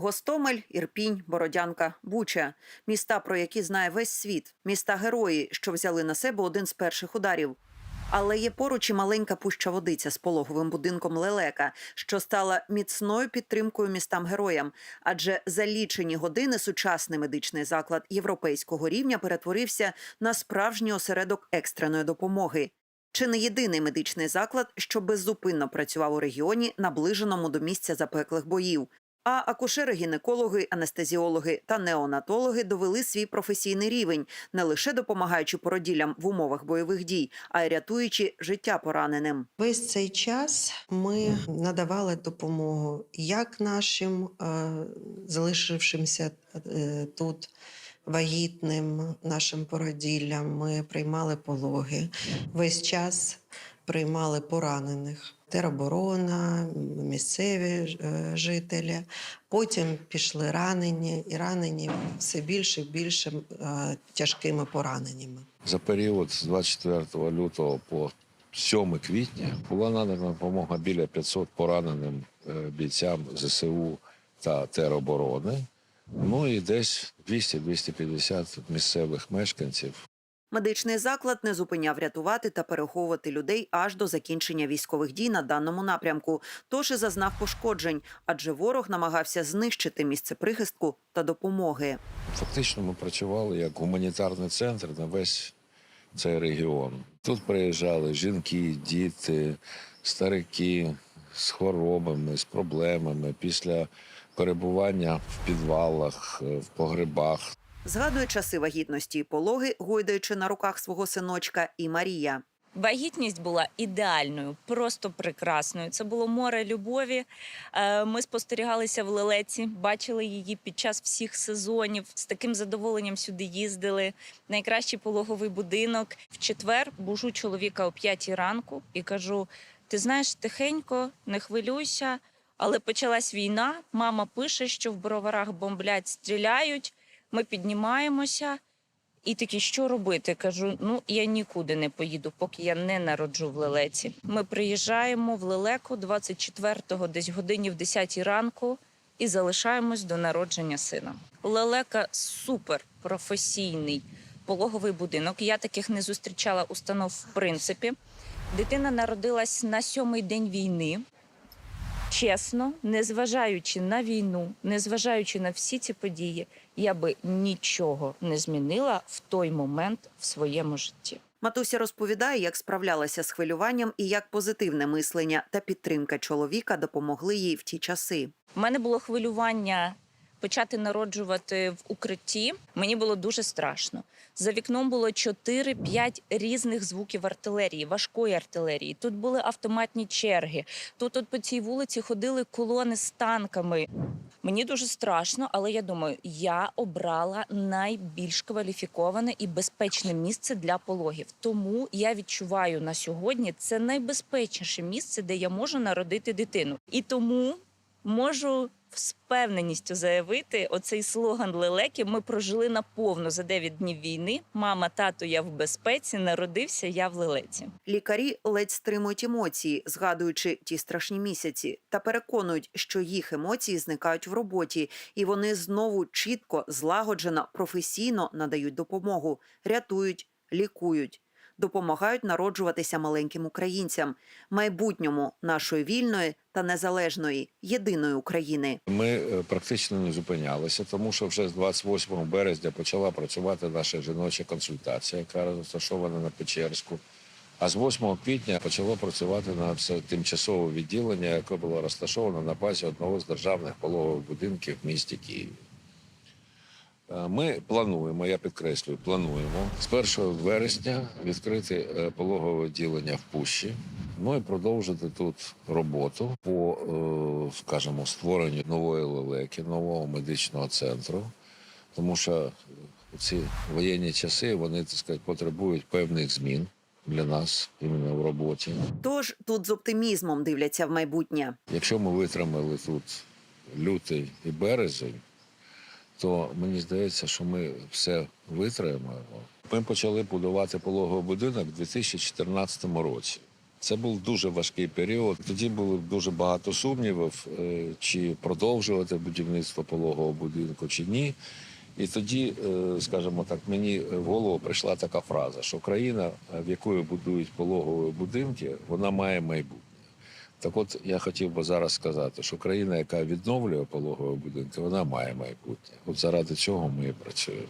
Гостомель, Ірпінь, Бородянка, Буча міста, про які знає весь світ, міста герої, що взяли на себе один з перших ударів. Але є поруч і маленька пуща водиця з пологовим будинком Лелека, що стала міцною підтримкою містам героям. Адже за лічені години сучасний медичний заклад європейського рівня перетворився на справжній осередок екстреної допомоги. Чи не єдиний медичний заклад, що беззупинно працював у регіоні, наближеному до місця запеклих боїв. А акушери, гінекологи, анестезіологи та неонатологи довели свій професійний рівень, не лише допомагаючи породіллям в умовах бойових дій, а й рятуючи життя пораненим. Весь цей час ми надавали допомогу як нашим е, залишившимся е, тут вагітним нашим породіллям. Ми приймали пологи. Весь час приймали поранених. Тероборона, місцеві е, жителі. Потім пішли ранені, і ранені все більше і більше е, тяжкими пораненнями. За період з 24 лютого по 7 квітня була надана допомога біля 500 пораненим е, бійцям ЗСУ та тероборони. Ну і десь 200-250 місцевих мешканців. Медичний заклад не зупиняв рятувати та переховувати людей аж до закінчення військових дій на даному напрямку. Тож і зазнав пошкоджень, адже ворог намагався знищити місце прихистку та допомоги. Фактично ми працювали як гуманітарний центр на весь цей регіон. Тут приїжджали жінки, діти, старики з хворобами, з проблемами після перебування в підвалах, е, в погребах. Згадує часи вагітності і пологи, гойдаючи на руках свого синочка, і Марія. Вагітність була ідеальною, просто прекрасною. Це було море любові. Е, Ми спостерігалися в лелеці, бачили її під час всіх сезонів. З таким задоволенням сюди їздили. Найкращий пологовий будинок. В четвер бужу чоловіка о п'ятій ранку і кажу: ти знаєш, тихенько, не хвилюйся. Але почалась війна. Мама пише, що в броварах бомблять, стріляють. Ми піднімаємося. І такі, що робити? Кажу: ну я нікуди не поїду, поки я не народжу в лелеці. Ми приїжджаємо в лелеку 24-го, десь годині в 10 ранку, і залишаємось до народження сина. Лелека супер професійний пологовий будинок. Я таких не зустрічала установ в принципі. Дитина народилась на сьомий день війни. Чесно, незважаючи на війну, незважаючи на всі ці події, я би нічого не змінила в той момент в своєму житті. Матуся розповідає, як справлялася з хвилюванням і як позитивне мислення та підтримка чоловіка допомогли їй в ті часи. У мене було хвилювання почати народжувати в укритті. Мені було дуже страшно. За вікном було 4-5 різних звуків артилерії, важкої артилерії. Тут були автоматні черги. Тут от по цій вулиці ходили колони з танками. Мені дуже страшно, але я думаю, я обрала найбільш кваліфіковане і безпечне місце для пологів. Тому я відчуваю на сьогодні це найбезпечніше місце, де я можу народити дитину. І тому можу з впевненістю заявити оцей слоган лелеки. Ми прожили наповну за 9 днів війни. Мама, тато, я в безпеці. Народився я в лелеці. Лікарі ледь стримують емоції, згадуючи ті страшні місяці, та переконують, що їх емоції зникають в роботі, і вони знову чітко, злагоджено, професійно надають допомогу, рятують, лікують. Допомагають народжуватися маленьким українцям, майбутньому нашої вільної та незалежної єдиної України. Ми е, практично не зупинялися, тому що вже з 28 березня почала працювати наша жіноча консультація, яка розташована на Печерську. А з 8 квітня почало працювати на тимчасове відділення, яке було розташоване на базі одного з державних пологових будинків в місті Києві. Е, Ми плануємо, я підкреслюю, плануємо з 1 вересня відкрити е, пологове відділення в Пущі. Ну і продовжити тут роботу по, е, скажімо, створенню нової лелеки, нового медичного центру, тому що ці воєнні часи вони так сказати, потребують певних змін для нас іменно в роботі. Тож тут з оптимізмом дивляться в майбутнє. Якщо ми витримали тут лютий і березень, то мені здається, що ми все витримаємо. Ми почали будувати пологовий будинок у 2014 році. Це був дуже важкий період. Тоді було дуже багато сумнівів, е, чи продовжувати будівництво пологового будинку, чи ні. І тоді, е, скажімо так, мені в голову прийшла така фраза, що країна, в якої будують пологові будинки, вона має майбутнє. Так от я хотів би зараз сказати, що країна, яка відновлює пологові будинки, вона має майбутнє. От заради цього ми і працюємо.